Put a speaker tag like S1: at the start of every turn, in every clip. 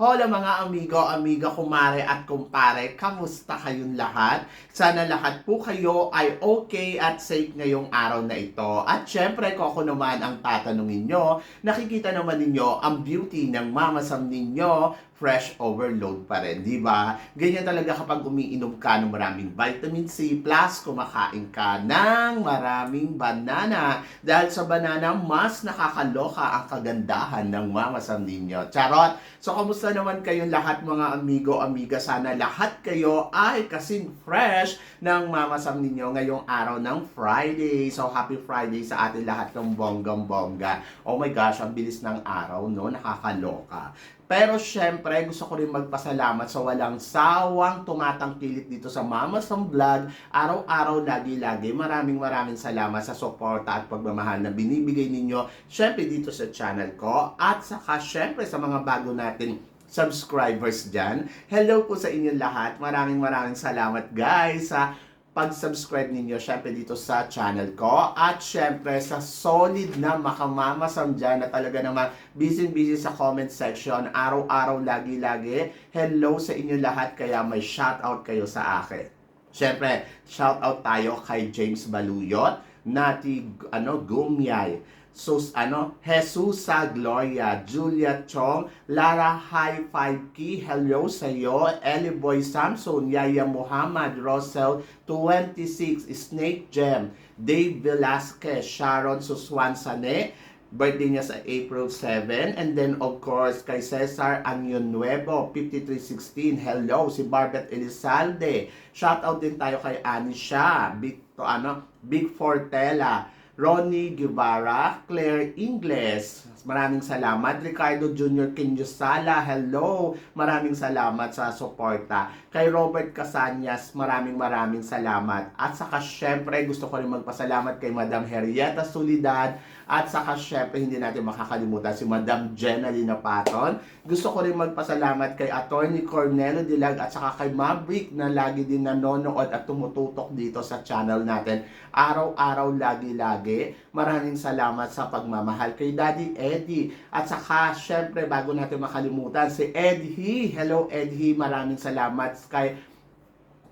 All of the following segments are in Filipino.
S1: Hola mga amigo, amiga, kumare at kumpare. Kamusta kayong lahat? Sana lahat po kayo ay okay at safe ngayong araw na ito. At syempre, kung ako naman ang tatanungin nyo, nakikita naman ninyo ang beauty ng Mama Sam ninyo fresh overload pa rin, di ba? Ganyan talaga kapag umiinom ka ng maraming vitamin C plus kumakain ka ng maraming banana. Dahil sa banana, mas nakakaloka ang kagandahan ng Mama Sam ninyo. Charot! So, kamusta naman kayong lahat mga amigo, amiga? Sana lahat kayo ay kasing fresh ng Mama Sam ninyo ngayong araw ng Friday. So, happy Friday sa atin lahat ng bonggang-bongga. Oh my gosh, ang bilis ng araw, no? Nakakaloka. Pero syempre, gusto ko rin magpasalamat sa walang sawang tumatangkilik dito sa Mama Sam Vlog. Araw-araw, lagi-lagi. Maraming maraming salamat sa suporta at pagmamahal na binibigay ninyo. Syempre dito sa channel ko. At saka syempre sa mga bago natin subscribers dyan. Hello po sa inyo lahat. Maraming maraming salamat guys sa pag-subscribe ninyo syempre dito sa channel ko. At syempre sa solid na makamamasam dyan na talaga naman busy-busy sa comment section. Araw-araw, lagi-lagi hello sa inyo lahat. Kaya may shoutout kayo sa akin. Syempre shoutout tayo kay James Baluyot Nati ano Gumyay Sus, ano, Jesusa Gloria, Julia Chong, Lara High 5 Key, hello sa iyo, Ellie Boy Samson, Yaya Muhammad, Rosel 26, Snake Gem, Dave Velasquez, Sharon Suswan Sane, birthday niya sa April 7, and then of course kay Cesar Anion Nuevo, 5316, hello, si Barbet Elizalde, shoutout din tayo kay Anisha, Big, to, ano, Big Fortela, Ronnie Guevara, Claire Ingles, maraming salamat. Ricardo Jr. Kinyosala, hello. Maraming salamat sa suporta. Kay Robert Casanyas, maraming maraming salamat. At saka syempre, gusto ko rin magpasalamat kay Madam Henrietta Solidad. At saka syempre, hindi natin makakalimutan si Madam Jenna Lina Paton. Gusto ko rin magpasalamat kay Attorney Cornelo Dilag at saka kay Maverick na lagi din nanonood at tumututok dito sa channel natin. Araw-araw, lagi-lagi. Maraming salamat sa pagmamahal kay Daddy Eddie. At saka, syempre, bago natin makalimutan, si Eddie. Hello, Eddie. Maraming salamat kay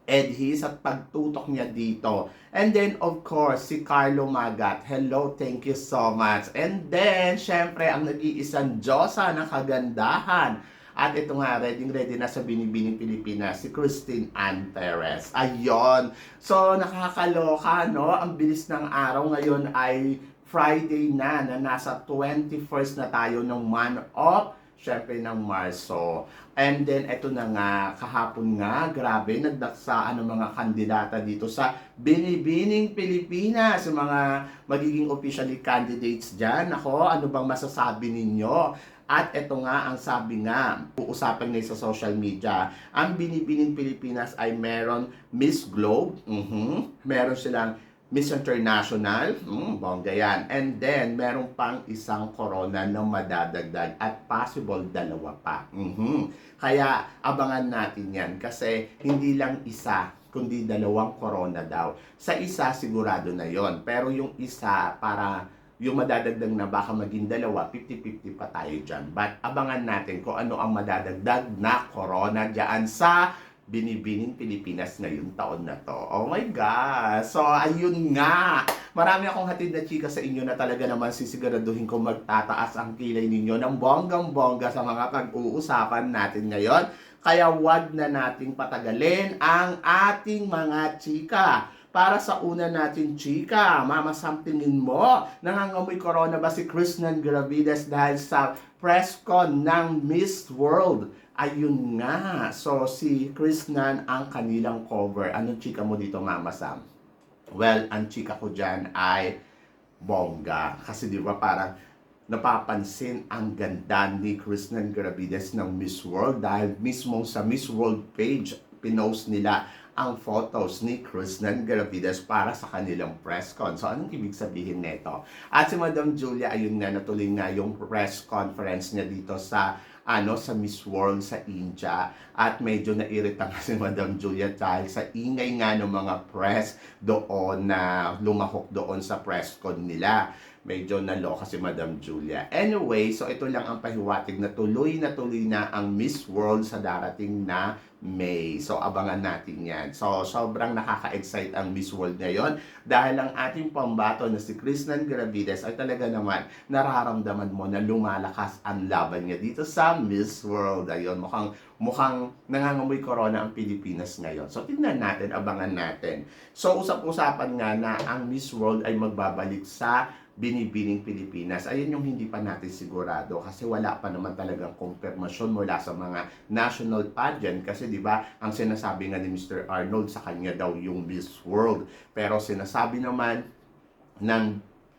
S1: Eddie sa pagtutok niya dito. And then, of course, si Carlo Magat. Hello, thank you so much. And then, syempre, ang nag-iisang Diyosa ng kagandahan. At ito nga, ready ready na sa Binibining Pilipinas, si Christine Ann Perez. Ayon. So, nakakaloka, no? Ang bilis ng araw ngayon ay Friday na, na nasa 21st na tayo ng month of syempre ng Marso. And then, eto na nga, kahapon nga, grabe, nagdaksaan ng mga kandidata dito sa Binibining Pilipinas, yung mga magiging officially candidates dyan. Ako, ano bang masasabi ninyo? At eto nga, ang sabi nga, uusapan ngayon sa social media, ang Binibining Pilipinas ay meron Miss Globe, mhm, meron silang Miss International, mm, bongga yan. And then, meron pang isang corona na madadagdag at possible dalawa pa. Mhm. Kaya, abangan natin yan kasi hindi lang isa, kundi dalawang corona daw. Sa isa, sigurado na yon Pero yung isa, para yung madadagdag na baka maging dalawa, 50-50 pa tayo dyan. But abangan natin kung ano ang madadagdag na corona dyan sa binibining Pilipinas ngayong taon na to. Oh my God! So, ayun nga! Marami akong hatid na chika sa inyo na talaga naman sisiguraduhin ko magtataas ang kilay ninyo ng bonggang-bongga sa mga pag-uusapan natin ngayon. Kaya wag na nating patagalin ang ating mga chika. Para sa una natin, chika, mama, somethingin mo, nangangamoy corona ba si Krishnan Gravides dahil sa press con ng Miss World? Ayun nga. So, si Krishnan ang kanilang cover. Anong chika mo dito, Mama Sam? Well, ang chika ko dyan ay bongga. Kasi di ba parang napapansin ang ganda ni Krishnan Gravides ng Miss World dahil mismo sa Miss World page, pinost nila ang photos ni Krishnan Gravides para sa kanilang press con. So, anong ibig sabihin nito? At si Madam Julia, ayun nga, natuloy nga yung press conference niya dito sa ano sa Miss World sa India at medyo nairita nga si Madam Julia dahil sa ingay nga ng mga press doon na lumahok doon sa press con nila medyo naloka si Madam Julia. Anyway, so ito lang ang pahiwatig na tuloy na tuloy na ang Miss World sa darating na May. So abangan natin yan. So sobrang nakaka-excite ang Miss World ngayon dahil ang ating pambato na si Krishnan Gravides ay talaga naman nararamdaman mo na lumalakas ang laban niya dito sa Miss World. Ayun, mukhang mukhang nangangamoy corona ang Pilipinas ngayon. So tingnan natin, abangan natin. So usap-usapan nga na ang Miss World ay magbabalik sa binibining Pilipinas. Ayun yung hindi pa natin sigurado kasi wala pa naman talagang konfirmasyon mula sa mga national pageant kasi 'di ba ang sinasabi nga ni Mr. Arnold sa kanya daw yung Miss World pero sinasabi naman ng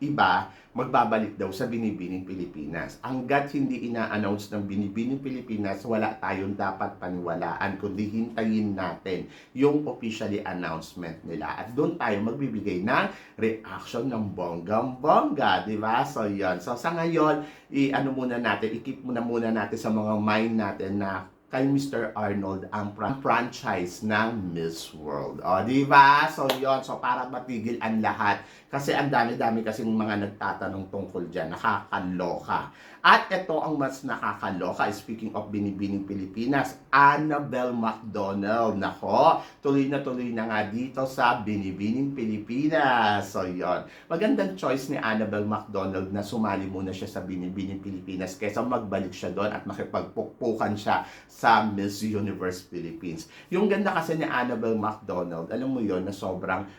S1: iba magbabalik daw sa Binibining Pilipinas. Hanggat hindi ina-announce ng Binibining Pilipinas, wala tayong dapat paniwalaan, kundi hintayin natin yung officially announcement nila. At doon tayo magbibigay ng reaction ng bonggang-bongga, di ba? So, yun. So, sa ngayon, i-ano muna natin, i-keep muna muna natin sa mga mind natin na kay Mr. Arnold ang fran- franchise ng Miss World. O, di? So, yon So, para matigil ang lahat. Kasi ang dami-dami kasing mga nagtatanong tungkol dyan. Nakakaloka. At ito ang mas nakakaloka. Speaking of Binibining Pilipinas, Annabelle McDonald. Nako, tuloy na tuloy na nga dito sa Binibining Pilipinas. So, yon Magandang choice ni Annabelle McDonald na sumali muna siya sa Binibining Pilipinas kaysa magbalik siya doon at makipagpukpukan siya sa Miss Universe Philippines. Yung ganda kasi ni Annabelle McDonald, alam mo yon na sobrang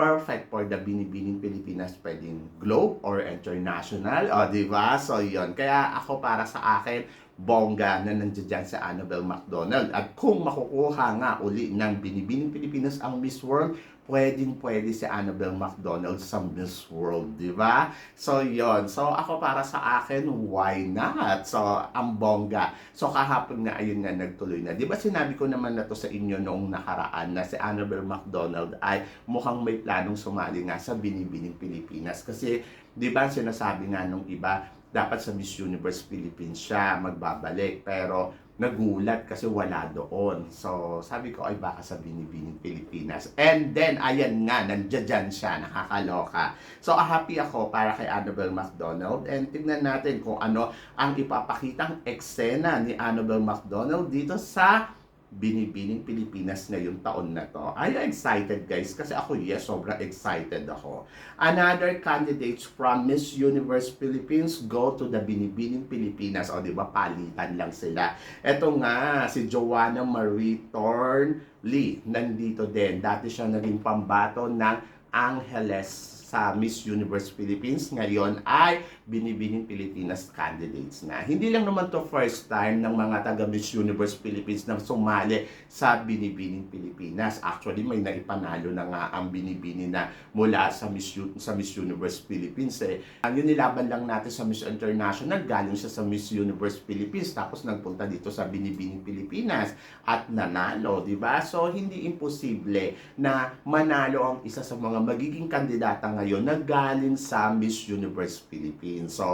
S1: perfect for the Binibining Pilipinas pwedeng globe or international. O, di ba? So, yon Kaya ako para sa akin, bongga na nandiyan si Annabelle McDonald. At kung makukuha nga uli ng Binibining Pilipinas ang Miss World, pwedeng pwede si Annabelle McDonald sa Miss World, di ba? So, yon So, ako para sa akin, why not? So, ang bongga. So, kahapon nga, ayun nga, nagtuloy na. Di ba sinabi ko naman na to sa inyo noong nakaraan na si Annabelle McDonald ay mukhang may planong sumali nga sa Binibining Pilipinas. Kasi, di ba sinasabi nga nung iba, dapat sa Miss Universe Philippines siya magbabalik. Pero, nagulat kasi wala doon. So, sabi ko, ay baka sa Binibining Pilipinas. And then, ayan nga, nandiyan siya, nakakaloka. So, happy ako para kay Annabelle McDonald. And tignan natin kung ano ang ipapakitang eksena ni Annabelle McDonald dito sa Binibining Pilipinas ngayong taon na to. Are you excited guys? Kasi ako yes, sobrang excited ako. Another candidates from Miss Universe Philippines go to the Binibining Pilipinas. O di ba palitan lang sila. Ito nga, si Joanna Marie Torn Lee, nandito din. Dati siya naging pambato ng Angeles sa Miss Universe Philippines ngayon ay binibining Pilipinas candidates na. Hindi lang naman to first time ng mga taga Miss Universe Philippines na sumali sa binibining Pilipinas. Actually, may naipanalo na nga ang binibini na mula sa Miss, sa Miss Universe Philippines. Eh. Ang nilaban lang natin sa Miss International, galing siya sa Miss Universe Philippines, tapos nagpunta dito sa binibining Pilipinas at nanalo, di ba? So, hindi imposible na manalo ang isa sa mga magiging kandidata ngayon na galing sa Miss Universe Philippines. So,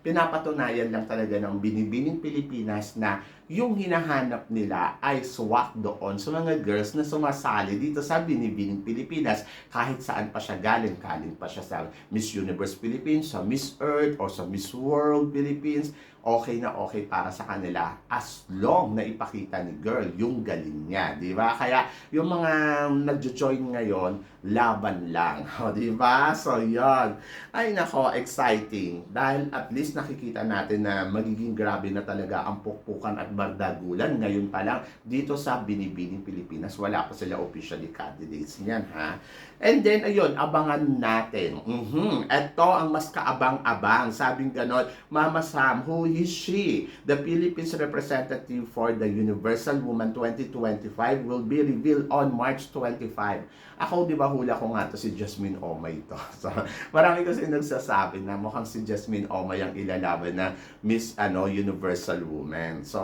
S1: pinapatunayan lang talaga ng binibining Pilipinas na yung hinahanap nila ay swak doon sa mga girls na sumasali dito sa Binibining Pilipinas kahit saan pa siya galing. Galing pa siya sa Miss Universe Philippines, sa Miss Earth, o sa Miss World Philippines. Okay na okay para sa kanila as long na ipakita ni girl yung galing niya, di ba? Kaya yung mga nagjo-join ngayon, laban lang, o, di ba? So, yon Ay, nako, exciting. Dahil at least nakikita natin na magiging grabe na talaga ang pukpukan at bardagulan. Ngayon pa lang, dito sa Binibining Pilipinas, wala pa sila officially candidates niyan, ha? And then, ayun, abangan natin. Mhm. Ito ang mas kaabang-abang. Sabing ganon, Mama Sam, who is she? The Philippines representative for the Universal Woman 2025 will be revealed on March 25. Ako, di ba, hula ko nga to si Jasmine Omay to. So, marami kasi nagsasabi na mukhang si Jasmine Omay ang ilalaban na Miss ano Universal Woman. So,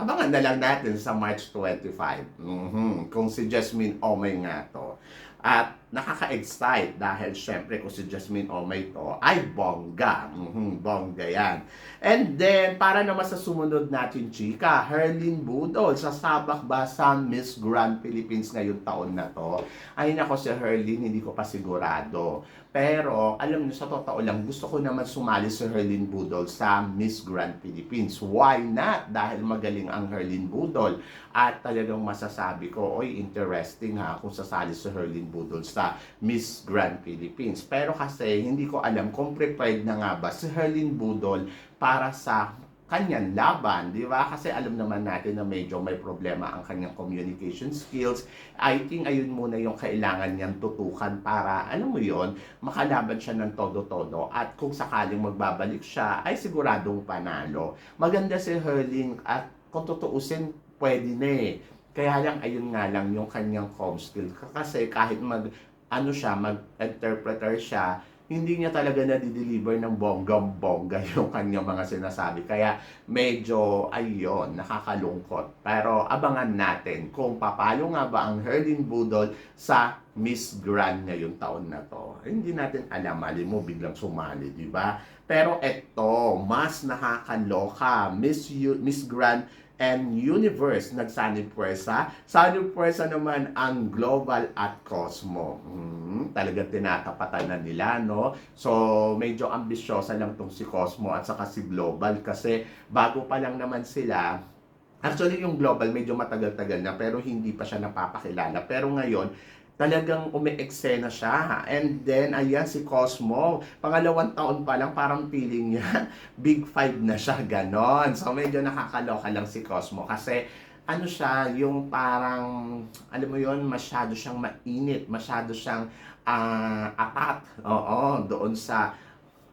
S1: abangan na lang natin sa March 25. Mhm. Kung si Jasmine Omay nga to. At nakaka-excite dahil syempre kung si Jasmine Omay to ay bongga. Mhm, bongga yan. And then, para naman sa sumunod natin, chika, Herlin Budol, sasabak ba sa Miss Grand Philippines ngayong taon na to? Ay nako si Herlin, hindi ko pa sigurado. Pero, alam niyo, sa totoo lang, gusto ko naman sumali si Herlin Budol sa Miss Grand Philippines. Why not? Dahil magaling ang Herlin Budol. At talagang masasabi ko, oy, interesting ha, kung sasali si Herlin Budol sa Miss Grand Philippines. Pero kasi, hindi ko alam kung prepared na nga ba si Herlin Budol para sa kanyang laban, di ba? Kasi alam naman natin na medyo may problema ang kanyang communication skills. I think ayun muna yung kailangan niyang tutukan para, alam mo yon makalaban siya ng todo-todo. At kung sakaling magbabalik siya, ay siguradong panalo. Maganda si Herling at kung tutuusin, pwede na eh. Kaya lang, ayun nga lang yung kanyang com skill. Kasi kahit mag, ano siya, mag-interpreter siya, hindi niya talaga na-deliver ng bonggang-bongga yung kanyang mga sinasabi. Kaya medyo, ayun, nakakalungkot. Pero abangan natin kung papalo nga ba ang Herlin Budol sa Miss Grand ngayong taon na to. Hindi natin alam, mali mo biglang sumali, di ba? Pero eto, mas nakakaloka. Miss, U- Miss Grand and Universe nagsanib puwersa. Sanib puwersa naman ang Global at Cosmo. Hmm, talagang tinatapatan na nila, no? So, medyo ambisyosa lang tong si Cosmo at saka si Global kasi bago pa lang naman sila, Actually, yung global medyo matagal-tagal na pero hindi pa siya napapakilala. Pero ngayon, talagang umi-eksena siya. And then, ayan si Cosmo. Pangalawang taon pa lang, parang feeling niya, big five na siya, ganon. So, medyo nakakaloka lang si Cosmo. Kasi, ano siya, yung parang, alam mo yon masyado siyang mainit, masyado siyang ah, atat. Oo, doon sa,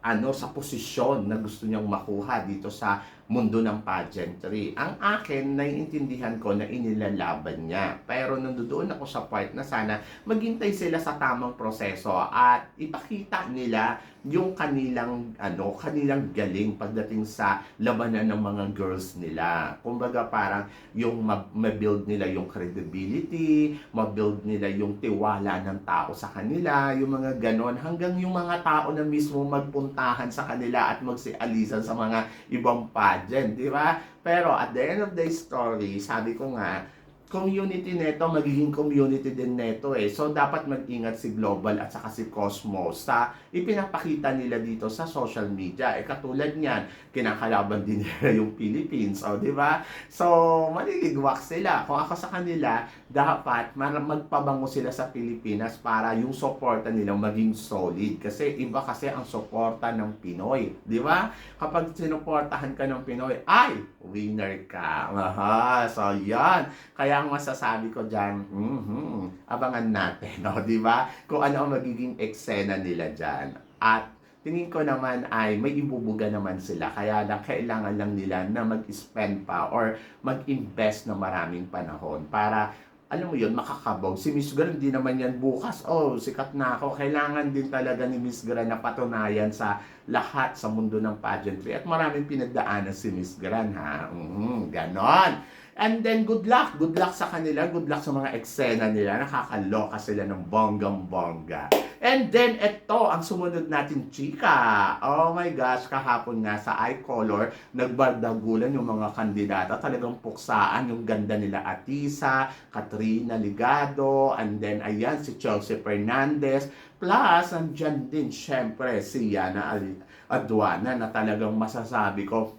S1: ano, sa posisyon na gusto niyang makuha dito sa mundo ng pageantry. Ang akin, naiintindihan ko na inilalaban niya. Pero nandoon ako sa part na sana maghintay sila sa tamang proseso at ipakita nila yung kanilang ano, kanilang galing pagdating sa labanan ng mga girls nila. Kumbaga parang yung ma- ma-build nila yung credibility, ma-build nila yung tiwala ng tao sa kanila, yung mga ganon, hanggang yung mga tao na mismo magpuntahan sa kanila at magsialisan sa mga ibang pageant, di ba? Pero at the end of the story, sabi ko nga, community neto, magiging community din neto eh. So, dapat mag-ingat si Global at saka si Cosmo sa ipinapakita nila dito sa social media. Eh, katulad niyan, kinakalaban din nila yung Philippines, o, di ba? So, maliligwak sila. Kung ako sa kanila, dapat magpabango sila sa Pilipinas para yung suporta nila maging solid. Kasi iba kasi ang suporta ng Pinoy, di ba? Kapag sinuportahan ka ng Pinoy, ay, winner ka. Aha, so yan. Kaya ang masasabi ko dyan, mhm, abangan natin, no? di ba? Kung ano ang magiging eksena nila dyan. At tingin ko naman ay may ibubuga naman sila. Kaya lang, kailangan lang nila na mag-spend pa or mag-invest na maraming panahon para alam mo yun, makakabog. Si Miss Gran, hindi naman yan bukas. Oh, sikat na ako. Kailangan din talaga ni Miss Gran na patunayan sa lahat sa mundo ng pageantry. At maraming pinagdaanan si Miss Gran, ha? Mm, ganon. And then, good luck. Good luck sa kanila. Good luck sa mga eksena nila. Nakakaloka sila ng bonggang-bongga. And then, ito, ang sumunod natin, chika. Oh my gosh, kahapon nga sa iColor, nagbardagulan yung mga kandidata. Talagang puksaan yung ganda nila Atisa, Katrina Ligado, and then, ayan, si Chelsea Fernandez. Plus, andyan din, syempre, si Yana Aduana na talagang masasabi ko,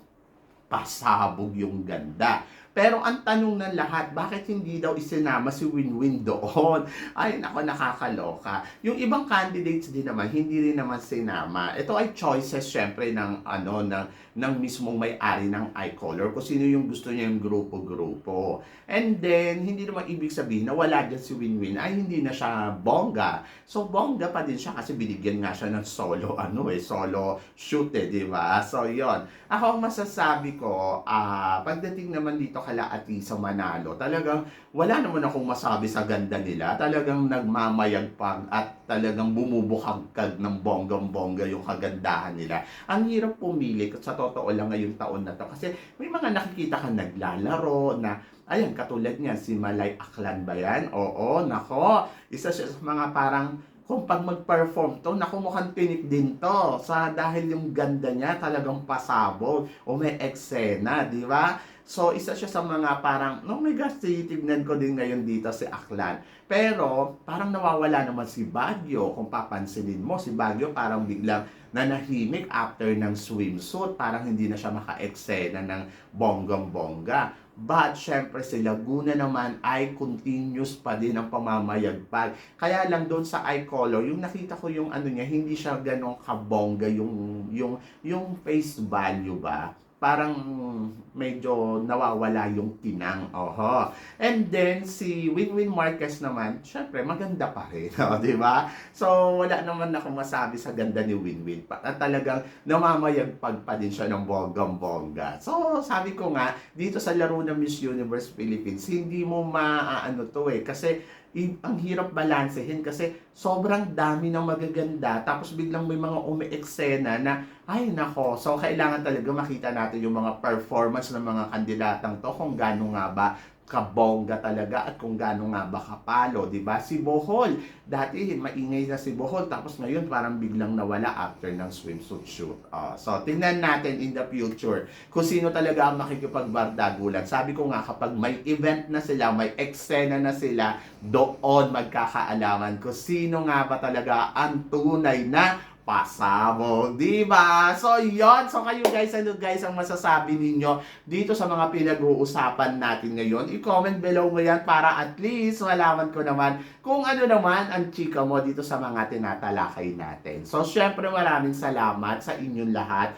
S1: pasabog yung ganda. Pero ang tanong ng lahat, bakit hindi daw isinama si Winwin doon? Ay, nako, nakakaloka. Yung ibang candidates din naman, hindi rin naman sinama. Ito ay choices, syempre, ng, ano, ng, ng mismong may-ari ng iColor, kung sino yung gusto niya yung grupo-grupo. And then, hindi naman ibig sabihin na wala dyan si Winwin, ay hindi na siya bongga. So, bongga pa din siya kasi binigyan nga siya ng solo, ano eh, solo shoot eh, di ba? So, yon Ako ang masasabi ko, ah, pagdating naman dito kala Atisa Manalo, talagang wala naman akong masabi sa ganda nila. Talagang nagmamayagpag at talagang bumubukagkag ng bonggang-bongga yung kagandahan nila. Ang hirap pumili sa totoo lang ngayong taon na to kasi may mga nakikita kang naglalaro na Ayan, katulad niyan, si Malay Aklan ba yan? Oo, nako. Isa siya sa mga parang kung pag mag-perform to, naku mukhang tinik din to. Sa, dahil yung ganda niya talagang pasabog o may eksena, di ba? So, isa siya sa mga parang, oh my gosh, titignan ko din ngayon dito si Aklan. Pero, parang nawawala naman si Baguio. Kung papansinin mo, si Baguio parang biglang nanahimik after ng swimsuit. Parang hindi na siya maka-eksena ng bonggang-bongga. But, syempre si Laguna naman ay continuous pa din ang pamamayagpag. Kaya lang doon sa eye color, yung nakita ko yung ano niya, hindi siya ganong kabongga yung, yung, yung face value ba? Parang medyo nawawala yung kinang. Oho. And then, si Winwin Marquez naman, syempre, maganda pa rin. O, di ba? So, wala naman ako masabi sa ganda ni Winwin. At talagang namamayagpag pa din siya ng bonggang-bongga. So, sabi ko nga, dito sa laro ng Miss Universe Philippines, hindi mo maaano to eh. Kasi ang hirap balansehin kasi sobrang dami ng magaganda. Tapos biglang may mga umi-eksena na ay nako. So kailangan talaga makita natin yung mga performance ng mga kandidatang to kung gaano nga ba kabongga talaga at kung gaano nga ba kapalo, di ba? Si Bohol, dati maingay na si Bohol tapos ngayon parang biglang nawala after ng swimsuit shoot. Ah, so tingnan natin in the future kung sino talaga ang makikipagbardagulan. Sabi ko nga kapag may event na sila, may eksena na sila, doon magkakaalaman kung sino nga ba talaga ang tunay na pasabog, di ba? So, yon So, kayo guys, ano guys ang masasabi ninyo dito sa mga pinag-uusapan natin ngayon? I-comment below mo yan para at least malaman ko naman kung ano naman ang chika mo dito sa mga tinatalakay natin. So, syempre maraming salamat sa inyong lahat